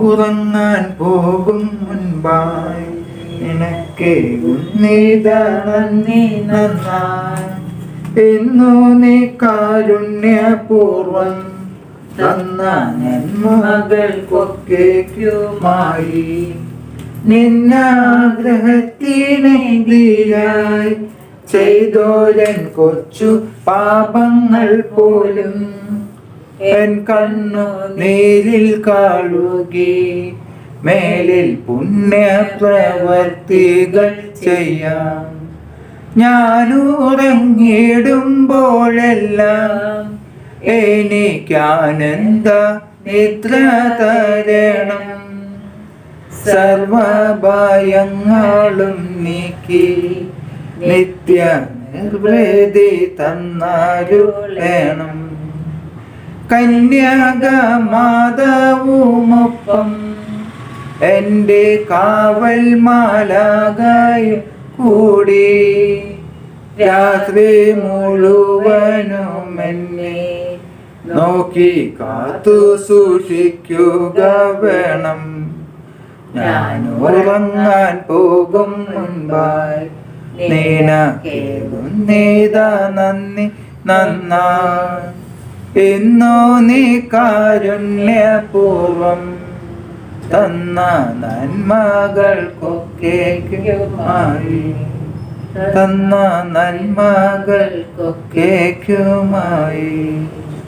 ഉറങ്ങാൻ പോകും മുൻപായി. നിനക്ക് നന്ദി നന്നായി എന്നു നീ കാരുണ്യപൂർവം തന്ന നന്മകൾക്കൊക്കെയുമായി നിന്നാഗ്രഹത്തിനെതിരായി ചെയ്തോരൻ കൊച്ചു പാപങ്ങൾ പോലും എൻ കണ്ണു നേരിൽ കാളുകി മേലിൽ പുണ്യ പ്രവർത്തികൾ ചെയ്യാം. ഞാനുറങ്ങിടുമ്പോഴെല്ലാം എനിക്കാനന്ദ നിദ്ര തരണം. സർവഭയങ്ങളും നീക്കി നിത്യ നിർവൃതി തന്നാരുളേണം. കന്യാകമാതാവുമൊപ്പം എന്റെ കാവൽ മാലാകായ കൂടി. രാത്രി മുഴുവനും എന്നെ നോക്കി കാത്തു സൂക്ഷിക്കുക വേണം. ഞാൻ ഉറങ്ങാൻ പോകും മുൻപായി. നീനേതാ നന്ദി നന്നാ എന്നോ നീ കാരുണ്യപൂർവം തന്ന നന്മകൾക്കൊക്കേക്കുമായി തന്ന നന്മകൾക്കൊക്കെയുമായി